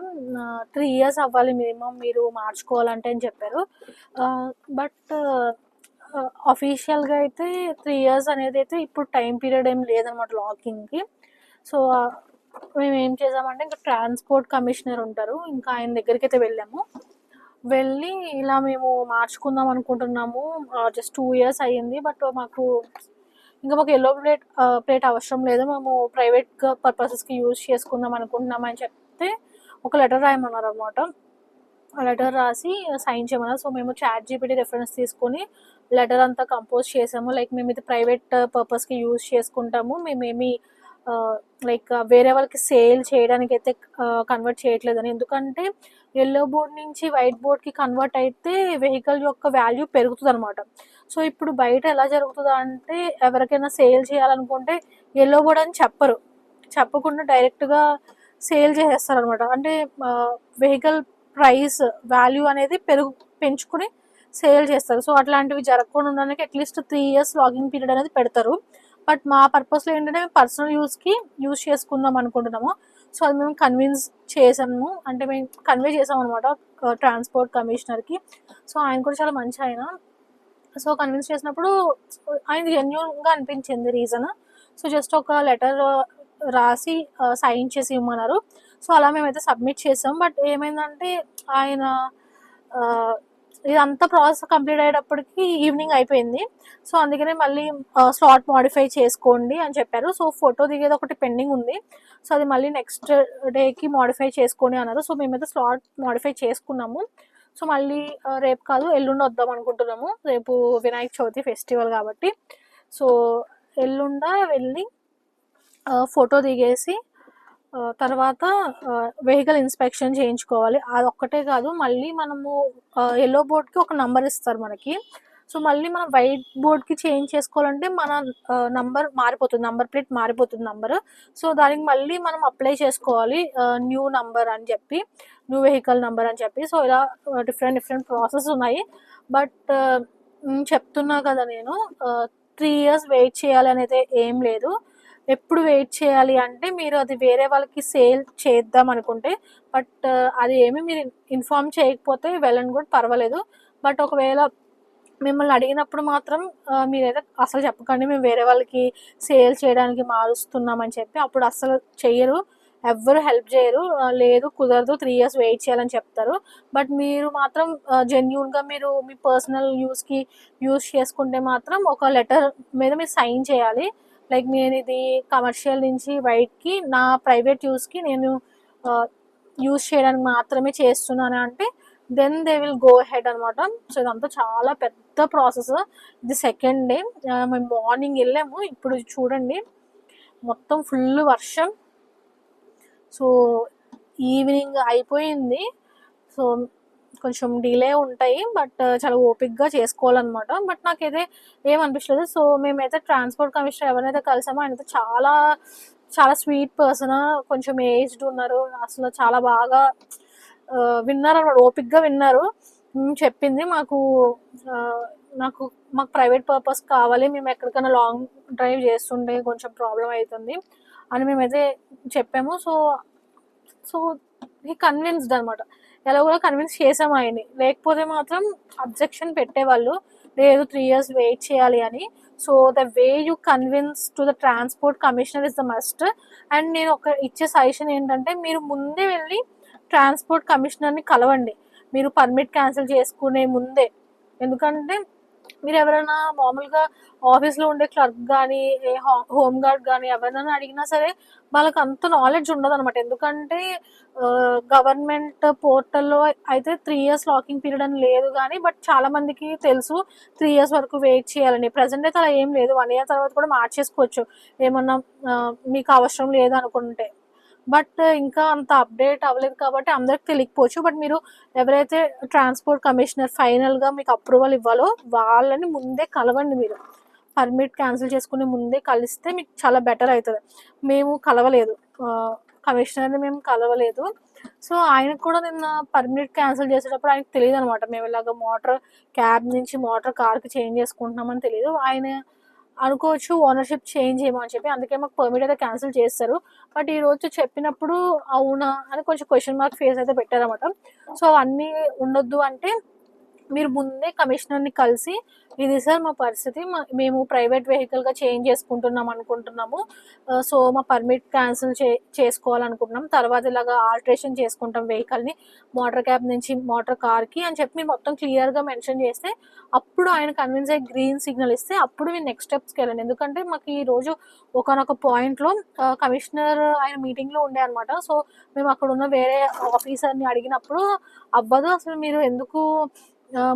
త్రీ ఇయర్స్ అవ్వాలి మినిమం మీరు మార్చుకోవాలంటే అని చెప్పారు. బట్ అఫీషియల్గా అయితే త్రీ ఇయర్స్ అనేది అయితే ఇప్పుడు టైం పీరియడ్ ఏం లేదనమాట లాకింగ్కి. సో మేము ఏం చేసామంటే ఇంకా ట్రాన్స్పోర్ట్ కమిషనర్ ఉంటారు. ఇంకా ఆయన దగ్గరికి అయితే వెళ్ళాము. వెళ్ళి ఇలా మేము మార్చుకుందాం అనుకుంటున్నాము. జస్ట్ టూ ఇయర్స్ అయ్యింది. బట్ మాకు ఇంకా మాకు ఎల్లో ప్లేట్ ప్లేట్ అవసరం లేదు. మేము ప్రైవేట్ పర్పసెస్కి యూజ్ చేసుకుందాం అనుకుంటున్నాం అని చెప్తే ఒక లెటర్ రాయమన్నారు అనమాట ఆ లెటర్ రాసి సైన్ చేయమన్నారు. సో మేము చాట్ జీపీటీ రెఫరెన్స్ తీసుకొని లెటర్ అంతా కంపోజ్ చేసాము. లైక్ మేము ఇది ప్రైవేట్ పర్పస్కి యూజ్ చేసుకుంటాము. మేమేమి లైక్ వేరే వాళ్ళకి సేల్ చేయడానికి అయితే కన్వర్ట్ చేయట్లేదని. ఎందుకంటే ఎల్లో బోర్డ్ నుంచి వైట్ బోర్డ్కి కన్వర్ట్ అయితే వెహికల్ యొక్క వాల్యూ పెరుగుతుంది అనమాట సో ఇప్పుడు బయట ఎలా జరుగుతుందో అంటే ఎవరికైనా సేల్ చేయాలనుకుంటే ఎల్లో బోర్డ్ అని చెప్పరు. చెప్పకుండా డైరెక్ట్గా సేల్ చేసేస్తారు అనమాట అంటే వెహికల్ ప్రైస్ వాల్యూ అనేది పెరుగు పెంచుకుని సేల్ చేస్తారు. సో అట్లాంటివి జరగకుండా ఉండడానికి at least three years locking period అనేది పెడతారు. బట్ మా పర్పస్లో ఏంటంటే మేము పర్సనల్ యూస్కి యూస్ చేసుకుందాం అనుకుంటున్నాము. సో అది మేము కన్విన్స్ చేసాము. అంటే మేము కన్వే చేసాం అనమాట ట్రాన్స్పోర్ట్ కమిషనర్కి సో ఆయన కూడా చాలా మంచి ఆయన. సో కన్విన్స్ చేసినప్పుడు ఆయన జెన్యున్గా అనిపించింది రీజన్ సో జస్ట్ ఒక లెటర్ uh, రాసి uh, సైన్ చేసి ఇవ్వమన్నారు సో అలా మేమైతే సబ్మిట్ చేసాం. బట్ ఏమైందంటే ఆయన uh, ఇదంతా ప్రాసెస్ కంప్లీట్ అయ్యేటప్పటికి ఈవినింగ్ అయిపోయింది. సో అందుకనే మళ్ళీ స్లాట్ మాడిఫై చేసుకోండి అని చెప్పారు. సో ఫోటో దిగేది ఒకటి పెండింగ్ ఉంది. సో అది మళ్ళీ నెక్స్ట్ డేకి మాడిఫై చేసుకోండి అన్నారు. సో మేమైతే స్లాట్ మాడిఫై చేసుకున్నాము. సో మళ్ళీ రేపు కాదు ఎల్లుండి వద్దాం అనుకుంటున్నాము. రేపు వినాయక చవితి ఫెస్టివల్ కాబట్టి. సో ఎల్లుండ వెళ్ళి ఫోటో దిగేసి తర్వాత వెహికల్ ఇన్స్పెక్షన్ చేయించుకోవాలి. అది ఒక్కటే కాదు మళ్ళీ మనము ఎల్లో బోర్డ్కి ఒక నంబర్ ఇస్తారు మనకి. సో మళ్ళీ మనం వైట్ బోర్డ్కి చేంజ్ చేసుకోవాలంటే మన నంబర్ మారిపోతుంది నంబర్ ప్లేట్ మారిపోతుంది నంబర్. సో దానికి మళ్ళీ మనం అప్లై చేసుకోవాలి న్యూ నంబర్ అని చెప్పి న్యూ వెహికల్ నంబర్ అని చెప్పి. సో ఇలా డిఫరెంట్ డిఫరెంట్ ప్రాసెస్ ఉన్నాయి. బట్ చెప్తున్నా కదా నేను త్రీ ఇయర్స్ వెయిట్ చేయాలి అనేది ఏం లేదు. ఎప్పుడు వెయిట్ చేయాలి అంటే మీరు అది వేరే వాళ్ళకి సేల్ చేద్దాం అనుకుంటే బట్ అది ఏమి మీరు ఇన్ఫార్మ్ చేయకపోతే వెల్ కూడా పర్వాలేదు. బట్ ఒకవేళ మిమ్మల్ని అడిగినప్పుడు మాత్రం మీరైతే అసలు చెప్పకండి మేము వేరే వాళ్ళకి సేల్ చేయడానికి మారుస్తున్నామని చెప్పి అప్పుడు అసలు చెయ్యరు. ఎవ్వరు హెల్ప్ చేయరు. లేదు కుదరదు త్రీ ఇయర్స్ వెయిట్ చేయాలని చెప్తారు. బట్ మీరు మాత్రం జెన్యున్గా మీరు మీ పర్సనల్ యూస్కి యూస్ చేసుకుంటే మాత్రం ఒక లెటర్ మీద మీరు సైన్ చేయాలి. లైక్ నేను ఇది కమర్షియల్ నుంచి వైట్కి నా ప్రైవేట్ యూస్కి నేను యూస్ చేయడానికి మాత్రమే చేస్తున్నాను అంటే then they will go head అనమాట సో ఇదంతా చాలా పెద్ద ప్రాసెస్ ఇది సెకండ్ డే మేము మార్నింగ్ వెళ్ళాము. ఇప్పుడు చూడండి. మొత్తం ఫుల్ వర్షం. సో ఈవినింగ్ అయిపోయింది. సో కొంచెం డిలే ఉంటాయి. బట్ చాలా ఓపిక్గా చేసుకోవాలన్నమాట. బట్ నాకైతే ఏమనిపించలేదు సో మేమైతే ట్రాన్స్పోర్ట్ కమిషనర్ ఎవరైతే కలిసామో ఆయనతో చాలా చాలా స్వీట్ పర్సన్ కొంచెం ఏజ్డ్ ఉన్నారు. అసలు చాలా బాగా విన్నారు అన్నమాట ఓపిక్గా విన్నారు. చెప్పింది మాకు నాకు మాకు ప్రైవేట్ పర్పస్ కావాలి మేము ఎక్కడికైనా లాంగ్ డ్రైవ్ చేస్తుంటే కొంచెం ప్రాబ్లం అవుతుంది అని మేమైతే చెప్పాము. సో సో హీ కన్విన్స్డ్ అనమాట ఎలా కూడా కన్విన్స్ చేసాము ఆయన్ని. లేకపోతే మాత్రం అబ్జెక్షన్ పెట్టేవాళ్ళు లేదు త్రీ ఇయర్స్ వెయిట్ చేయాలి అని. So the way you convince to the transport commissioner is the must and నేను ఒక ఇచ్చే సజెషన్ ఏంటంటే మీరు ముందే వెళ్ళి ట్రాన్స్పోర్ట్ కమిషనర్ని కలవండి. మీరు పర్మిట్ క్యాన్సిల్ చేసుకునే ముందే. ఎందుకంటే మీరు ఎవరైనా మామూలుగా ఆఫీస్లో ఉండే క్లర్క్ కానీ హోమ్ గార్డ్ కానీ ఎవరైనా అడిగినా సరే వాళ్ళకి అంత నాలెడ్జ్ ఉండదు అనమాట ఎందుకంటే గవర్నమెంట్ పోర్టల్లో అయితే త్రీ ఇయర్స్ లాకింగ్ పీరియడ్ అని లేదు కానీ బట్ చాలా మందికి తెలుసు త్రీ ఇయర్స్ వరకు వెయిట్ చేయాలని. ప్రజెంట్ అయితే అలా ఏం లేదు. వన్ ఇయర్ తర్వాత కూడా మార్చేసుకోవచ్చు. ఏమన్నా మీకు అవసరం లేదు అనుకుంటే. బట్ ఇంకా అంత అప్డేట్ అవ్వలేదు కాబట్టి అందరికి తెలియకపోవచ్చు. బట్ మీరు ఎవరైతే ట్రాన్స్పోర్ట్ కమిషనర్ ఫైనల్గా మీకు అప్రూవల్ ఇవ్వాలో వాళ్ళని ముందే కలవండి మీరు. పర్మిట్ క్యాన్సిల్ చేసుకునే ముందే కలిస్తే మీకు చాలా బెటర్ అవుతుంది మేము కలవలేదు. కమిషనర్ని మేము కలవలేదు. సో ఆయనకు కూడా నిన్న పర్మిట్ క్యాన్సిల్ చేసేటప్పుడు ఆయనకు తెలియదు అనమాట మేము ఇలాగ మోటార్ క్యాబ్ నుంచి మోటార్ కార్కి చేంజ్ చేసుకుంటున్నామని తెలియదు ఆయన అనుకోవచ్చు ఓనర్షిప్ చేంజ్ చేయమని చెప్పి. అందుకే మాకు పర్మిట్ అయితే క్యాన్సిల్ చేస్తారు. బట్ ఈ రోజు చెప్పినప్పుడు అవునా అని కొంచెం క్వశ్చన్ మార్క్ ఫేస్ అయితే పెట్టారన్నమాట. సో అన్నీ ఉండొద్దు అంటే మీరు ముందే కమిషనర్ని కలిసి ఇది సార్ మా పరిస్థితి మేము ప్రైవేట్ వెహికల్గా చేంజ్ చేసుకుంటున్నాం అనుకుంటున్నాము. సో మా పర్మిట్ క్యాన్సిల్ చే చేసుకోవాలనుకుంటున్నాం. తర్వాత ఇలాగా ఆల్టరేషన్ చేసుకుంటాం వెహికల్ని మోటార్ క్యాబ్ నుంచి మోటార్ కార్కి అని చెప్పి మీరు మొత్తం క్లియర్గా మెన్షన్ చేస్తే అప్పుడు ఆయన కన్విన్స్ అయ్యి గ్రీన్ సిగ్నల్ ఇస్తే అప్పుడు నేను నెక్స్ట్ స్టెప్స్కి వెళ్ళండి. ఎందుకంటే మాకు ఈ రోజు ఒకనొక పాయింట్లో కమిషనర్ ఆయన మీటింగ్లో ఉండే అనమాట సో మేము అక్కడ ఉన్న వేరే ఆఫీసర్ని అడిగినప్పుడు అవ్వదు అసలు మీరు ఎందుకు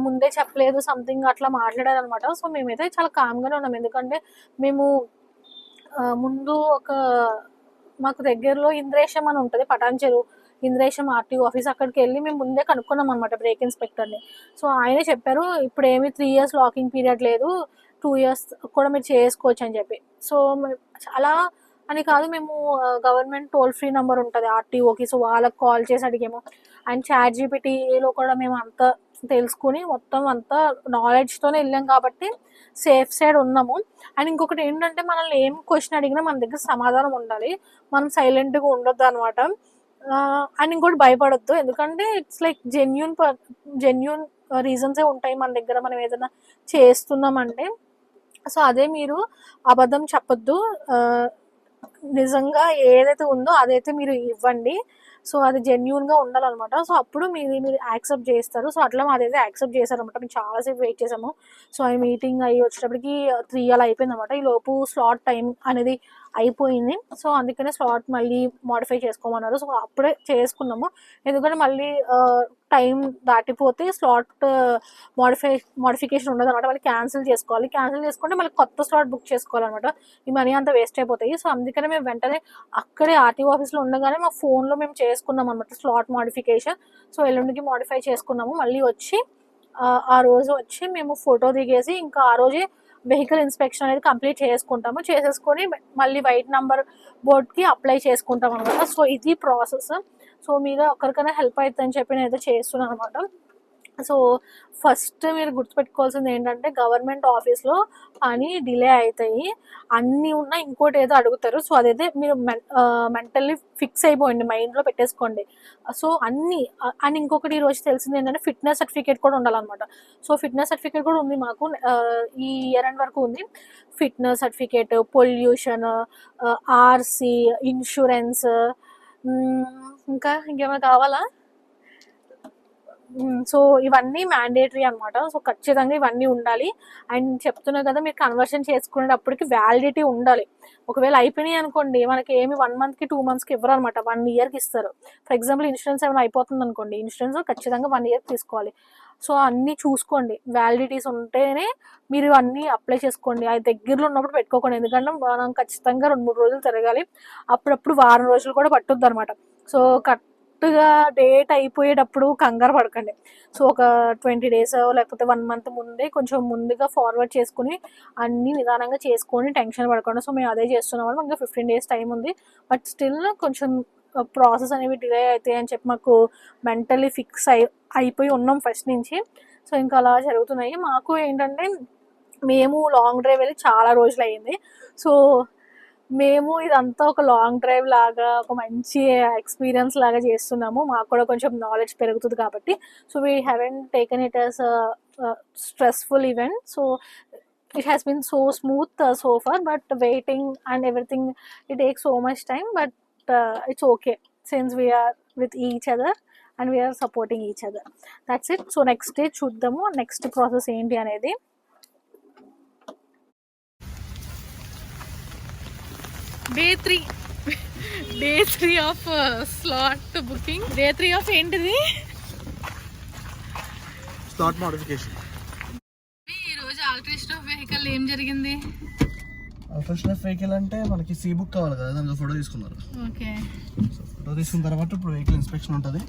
ముందే చెప్పలేదు సంథింగ్ అట్లా మాట్లాడారు అనమాట సో మేమైతే చాలా కామ్గానే ఉన్నాం. ఎందుకంటే మేము ముందు ఒక మాకు దగ్గరలో ఇంద్రేశం అని ఉంటుంది పటాన్చెరు ఇంద్రేశం ఆర్టీఓ ఆఫీస్ అక్కడికి వెళ్ళి మేము ముందే కనుక్కున్నాం అనమాట బ్రేక్ ఇన్స్పెక్టర్ని సో ఆయనే చెప్పారు ఇప్పుడు ఏమి త్రీ ఇయర్స్ లాకింగ్ పీరియడ్ లేదు టూ ఇయర్స్ కూడా మీరు చేసుకోవచ్చు అని చెప్పి. సో చాలా అని కాదు మేము గవర్నమెంట్ టోల్ ఫ్రీ నెంబర్ ఉంటుంది ఆర్టీఓకి సో వాళ్ళకి కాల్ చేసి అడిగాము. అండ్ చాట్ జీపీటీలో కూడా మేము అంతా తెలుసుకుని మొత్తం అంతా నాలెడ్జ్తోనే వెళ్ళాం కాబట్టి సేఫ్ సైడ్ ఉన్నాము. అండ్ ఇంకొకటి ఏంటంటే మనల్ని ఏం క్వశ్చన్ అడిగినా మన దగ్గర సమాధానం ఉండాలి. మనం సైలెంట్గా ఉండొద్దు అనమాట అండ్ ఇంకోటి భయపడొద్దు. ఎందుకంటే ఇట్స్ లైక్ జెన్యున్ జెన్యున్ రీజన్సే ఉంటాయి మన దగ్గర మనం ఏదైనా చేస్తున్నామంటే. సో అదే మీరు అబద్ధం చెప్పొద్దు. నిజంగా ఏదైతే ఉందో అదైతే మీరు ఇవ్వండి. సో అది జెన్యున్గా ఉండాలన్నమాట. సో అప్పుడు మీరు మీరు యాక్సెప్ట్ చేస్తారు. సో అట్లా మాదైతే యాక్సెప్ట్ చేశారనమాట మేము చాలాసేపు వెయిట్ చేసాము. సో ఆ మీటింగ్ అయ్యి వచ్చేటప్పటికి uh, త్రీ అలా అయిపోయింది అనమాట ఈ లోపు స్లాట్ టైం అనేది అయిపోయింది. సో అందుకనే స్లాట్ మళ్ళీ మాడిఫై చేసుకోమన్నారు. సో అప్పుడే చేసుకున్నాము. ఎందుకంటే మళ్ళీ టైం దాటిపోతే స్లాట్ మాడిఫై మాడిఫికేషన్ ఉండదు అనమాట. మళ్ళీ క్యాన్సిల్ చేసుకోవాలి. క్యాన్సిల్ చేసుకుంటే మళ్ళీ కొత్త స్లాట్ బుక్ చేసుకోవాలన్నమాట. ఈ మనీ అంతా వేస్ట్ అయిపోతాయి. సో అందుకనే మేము వెంటనే అక్కడే ఆర్టీఓ ఆఫీస్లో ఉండగానే మా ఫోన్లో మేము చేసుకున్నాం అనమాట స్లాట్ మాడిఫికేషన్ సో ఎల్లుండికి మాడిఫై చేసుకున్నాము. మళ్ళీ వచ్చి ఆ రోజు వచ్చి మేము ఫోటో దిగేసి ఇంకా ఆ రోజే వెహికల్ ఇన్స్పెక్షన్ అనేది కంప్లీట్ చేసుకుంటాము. చేసేసుకొని మళ్ళీ వైట్ నంబర్ బోర్డ్కి అప్లై చేసుకుంటాం అనమాట సో ఇది ప్రాసెస్. సో మీరు ఒకరికైనా హెల్ప్ అవుతుందని చెప్పి నేను అయితే చేస్తున్నాను అనమాట సో ఫస్ట్ మీరు గుర్తుపెట్టుకోవాల్సింది ఏంటంటే గవర్నమెంట్ ఆఫీస్లో పని డిలే అవుతాయి అన్నీ ఉన్నా ఇంకోటి ఏదో అడుగుతారు. సో అదైతే మీరు మెంటల్లీ ఫిక్స్ అయిపోయింది. మైండ్లో పెట్టేసుకోండి. సో అన్నీ అండ్ ఇంకొకటి ఈరోజు తెలిసింది ఏంటంటే ఫిట్నెస్ సర్టిఫికేట్ కూడా ఉండాలన్నమాట. సో ఫిట్నెస్ సర్టిఫికేట్ కూడా ఉంది మాకు. ఈ ఇయర్ అండ్ వరకు ఉంది. Fitness certificate pollution RC insurance ఇంకా ఇంకేమైనా కావాలా? సో ఇవన్నీ మ్యాండేటరీ అనమాట సో ఖచ్చితంగా ఇవన్నీ ఉండాలి. అండ్ చెప్తున్నా కదా మీరు కన్వర్షన్ చేసుకునేటప్పటికి వ్యాలిడిటీ ఉండాలి. ఒకవేళ అయిపోయినాయి అనుకోండి మనకి ఏమి వన్ మంత్కి టూ మంత్స్కి ఇవ్వరు అనమాట వన్ ఇయర్కి ఇస్తారు. ఫర్ ఎగ్జాంపుల్ ఇన్సూరెన్స్ ఏమైనా అయిపోతుంది అనుకోండి ఇన్సూరెన్స్ ఖచ్చితంగా వన్ ఇయర్ తీసుకోవాలి. సో అన్నీ చూసుకోండి. వ్యాలిడిటీస్ ఉంటేనే మీరు అన్నీ అప్లై చేసుకోండి. అది దగ్గరలో ఉన్నప్పుడు పెట్టుకోకండి. ఎందుకంటే మనం ఖచ్చితంగా రెండు మూడు రోజులు తిరగాలి. అప్పుడప్పుడు వారం రోజులు కూడా పట్టుద్ది అనమాట సో కట్ కరెక్ట్గా డేట్ అయిపోయేటప్పుడు కంగారు పడకండి. సో ఒక ట్వంటీ డేస్ లేకపోతే వన్ మంత్ ముందే కొంచెం ముందుగా ఫార్వర్డ్ చేసుకుని అన్నీ నిదానంగా చేసుకొని టెన్షన్ పడకుండా. సో మేము అదే చేస్తున్నాం ఇంకా ఫిఫ్టీన్ డేస్ టైం ఉంది. బట్ స్టిల్ కొంచెం ప్రాసెస్ అనేవి డిలే అవుతాయి అని చెప్పి మాకు మెంటలీ ఫిక్స్ అయి అయిపోయి ఉన్నాం ఫస్ట్ నుంచి. సో ఇంకా అలా జరుగుతున్నాయి. మాకు ఏంటంటే మేము లాంగ్ డ్రైవ్ వెళ్ళి చాలా రోజులు అయ్యింది సో మేము ఇదంతా ఒక లాంగ్ డ్రైవ్ లాగా ఒక మంచి ఎక్స్పీరియన్స్ లాగా చేస్తున్నాము. మాకు కూడా కొంచెం నాలెడ్జ్ పెరుగుతుంది కాబట్టి. So we haven't taken it as stressful event so it has been so smooth so far but waiting and everything it take so much time but it's okay since we're with each other and we're supporting each other that's it so next day చూద్దాము. నెక్స్ట్ ప్రాసెస్ ఏంటి అనేది day three day three of slot booking day three of ఏంటిది? స్లాట్ మోడిఫికేషన్ ఈ రోజు ఆల్ట్రేషన్ ఆఫ్ వెహికల్ ఏం జరిగింది? ప్రొఫెషనల్ వెహికల్ అంటే మనకి సీ బుక్ కావాలి కదా దానికి ఫోటో తీసుకున్నారు. ఓకే ఫోటో తీసుకున్న తర్వాత ఇప్పుడు వెహికల్ ఇన్స్పెక్షన్ ఉంటుంది.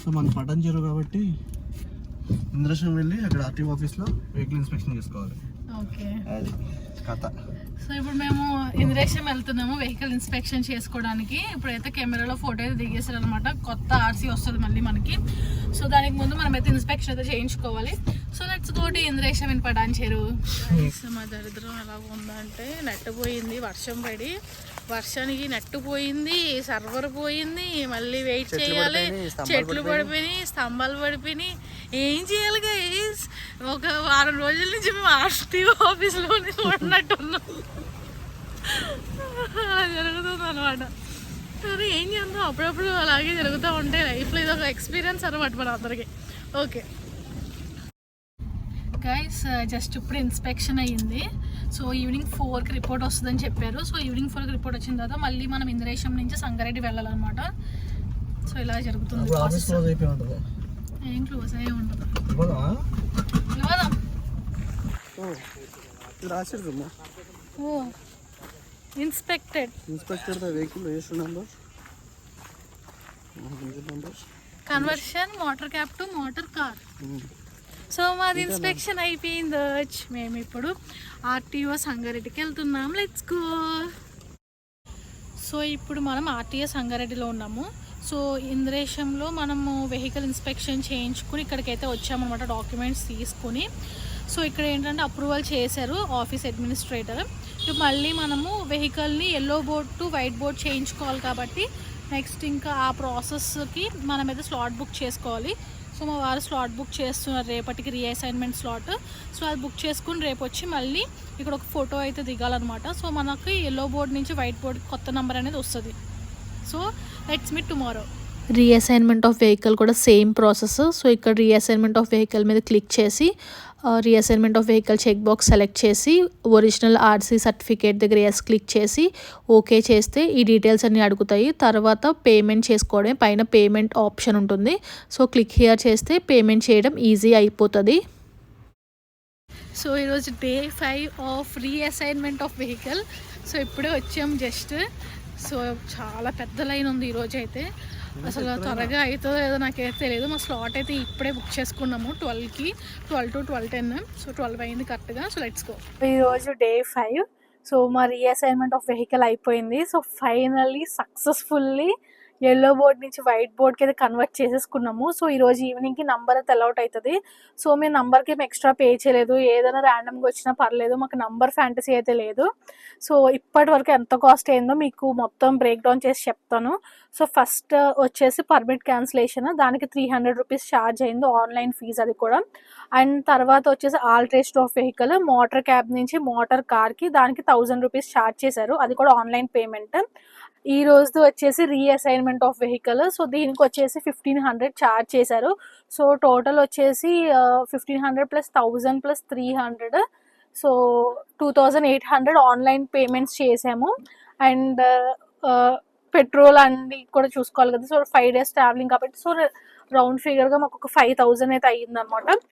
సో మన పటన్ జీరో కాబట్టి ఇంద్రశం వెళ్ళి అక్కడ ఆర్టీఓ ఆఫీస్లో వెహికల్ ఇన్స్పెక్షన్ చేసుకోవాలి. ఓకే అది కథ. సో ఇప్పుడు మేము ఇంద్రేశం వెళ్తున్నాము వెహికల్ ఇన్స్పెక్షన్ చేసుకోవడానికి. ఇప్పుడైతే కెమెరాలో ఫోటో అయితే దిగేసారు అనమాట కొత్త ఆర్సీ వస్తుంది మళ్ళీ మనకి. సో దానికి ముందు మనం అయితే ఇన్స్పెక్షన్ అయితే చేయించుకోవాలి. So let's go to Indresham in Patancheru మా దరిద్రం ఎలా ఉందంటే నెట్ పోయింది వర్షం పడి. వర్షానికి నెట్ పోయింది సర్వర్ పోయింది మళ్ళీ వెయిట్ చేయాలి. చెట్లు పడిపోయినాయి. స్తంభాలు పడిపోయినాయి. ఏం చేయాలి గైస్ ఒక వారం రోజుల నుంచి మేము ఆర్టీఓ ఆఫీస్లోనే ఉన్నట్టున్నాం. అలా జరుగుతుంది అనమాట సరే ఏం చేద్దాం అప్పుడప్పుడు అలాగే జరుగుతూ ఉంటాయి లైఫ్లో ఇది ఒక ఎక్స్పీరియన్స్ అనమాట మన అందరికి. ఓకే గైస్ జస్ట్ ఇప్పుడు ఇన్స్పెక్షన్ అయ్యింది. సో ఈవినింగ్ ఫోర్కి రిపోర్ట్ వస్తుందని చెప్పారు. సో ఈవినింగ్ ఫోర్కి రిపోర్ట్ వచ్చిన తర్వాత మళ్ళీ మనం ఇంద్రేశం నుంచి సంగారెడ్డి వెళ్ళాలన్నమాట. సో ఇలా జరుగుతుంది ఏం క్లోజ్ అయ్యి ఉండదు. ఓ, inspected inspector the vehicle register number engine number conversion motor cab to motor car so మాది ఇన్స్పెక్షన్ అయిపోయింది మేము ఇప్పుడు ఆర్టీఓ సంగారెడ్డికి వెళ్తున్నాం. లెట్స్ గో సో ఇప్పుడు మనం ఆర్టీఓ సంగారెడ్డిలో ఉన్నాము. సో ఇంద్రేశంలో మనము వెహికల్ ఇన్స్పెక్షన్ చేయించుకుని ఇక్కడికైతే వచ్చామన్నమాట డాక్యుమెంట్స్ తీసుకుని. సో ఇక్కడ ఏంటంటే అప్రూవల్ చేశారు ఆఫీస్ అడ్మినిస్ట్రేటర్ ఇప్పుడు మళ్ళీ మనము వెహికల్ని yellow board to white board చేయించుకోవాలి కాబట్టి నెక్స్ట్ ఇంకా ఆ ప్రాసెస్కి మనం అయితే స్లాట్ బుక్ చేసుకోవాలి. సో మా వారు స్లాట్ బుక్ చేస్తున్నారు రేపటికి రీఅసైన్మెంట్ స్లాట్. సో అది బుక్ చేసుకుని రేపు వచ్చి మళ్ళీ ఇక్కడ ఒక ఫోటో అయితే దిగాలన్నమాట. సో మనకి ఎల్లో బోర్డ్ నుంచి వైట్ బోర్డ్ కొత్త నెంబర్ అనేది వస్తుంది. So let's meet tomorrow reassignment of vehicle కూడా సేమ్ ప్రాసెస్. సో ఇక్కడ రీఅసైన్మెంట్ ఆఫ్ వెహికల్ మీద క్లిక్ చేసి reassignment of vehicle check box select చేసి ఒరిజినల్ ఆర్సీ సర్టిఫికేట్ దగ్గర ఎస్ క్లిక్ చేసి ఓకే చేస్తే ఈ డీటెయిల్స్ అన్నీ అడుగుతాయి. తర్వాత పేమెంట్ చేసుకోవడమే పైన పేమెంట్ ఆప్షన్ ఉంటుంది. సో క్లిక్ హియర్ చేస్తే పేమెంట్ చేయడం ఈజీ అయిపోతుంది. సో ఈరోజు day five of reassignment of vehicle so ఇప్పుడే వచ్చాం జస్ట్ సో చాలా పెద్ద లైన్ ఉంది ఈరోజు అయితే అసలు త్వరగా అవుతుందో లేదో నాకైతే తెలియదు. మా స్లాట్ అయితే ఇప్పుడే బుక్ చేసుకున్నాము. ట్వెల్వ్కి twelve to twelve ten. So twelve అయింది కరెక్ట్గా. So let's go. ఈరోజు డే ఫైవ్. సో మా రీఅసైన్మెంట్ ఆఫ్ వెహికల్ అయిపోయింది. So finally successfully yellow board నుంచి వైట్ బోర్డ్కి అయితే కన్వర్ట్ చేసేసుకున్నాము. సో ఈరోజు ఈవినింగ్కి నంబర్ అయితే అలౌట్ అవుతుంది సో మీ నంబర్కి మేము ఎక్స్ట్రా పే చేయలేదు. ఏదైనా ర్యాండమ్గా వచ్చినా పర్లేదు. మాకు నంబర్ ఫ్యాంటసీ అయితే లేదు. సో ఇప్పటి వరకు ఎంత కాస్ట్ అయిందో మీకు మొత్తం బ్రేక్ డౌన్ చేసి చెప్తాను. సో ఫస్ట్ వచ్చేసి పర్మిట్ క్యాన్సిలేషన్ దానికి త్రీ హండ్రెడ్ రూపీస్ ఛార్జ్ అయింది ఆన్లైన్ ఫీజ్ అది కూడా. అండ్ తర్వాత వచ్చేసి alteration of vehicle motor cab నుంచి మోటార్ కార్కి దానికి థౌజండ్ రూపీస్ ఛార్జ్ చేశారు. అది కూడా ఆన్లైన్ పేమెంట్ ఈ రోజు వచ్చేసి రీఅసైన్మెంట్ ఆఫ్ వెహికల్ సో దీనికి వచ్చేసి ఫిఫ్టీన్ హండ్రెడ్ ఛార్జ్ చేశారు. సో టోటల్ వచ్చేసి fifteen hundred plus thousand plus three hundred so two thousand eight hundred online payments చేసాము అండ్ పెట్రోల్ అన్ని కూడా చూసుకోవాలి కదా. సో ఫైవ్ డేస్ ట్రావెలింగ్ కాబట్టి. సో రౌండ్ ఫిగర్గా మాకు ఒక ఫైవ్ థౌజండ్ అయితే అయ్యిందనమాట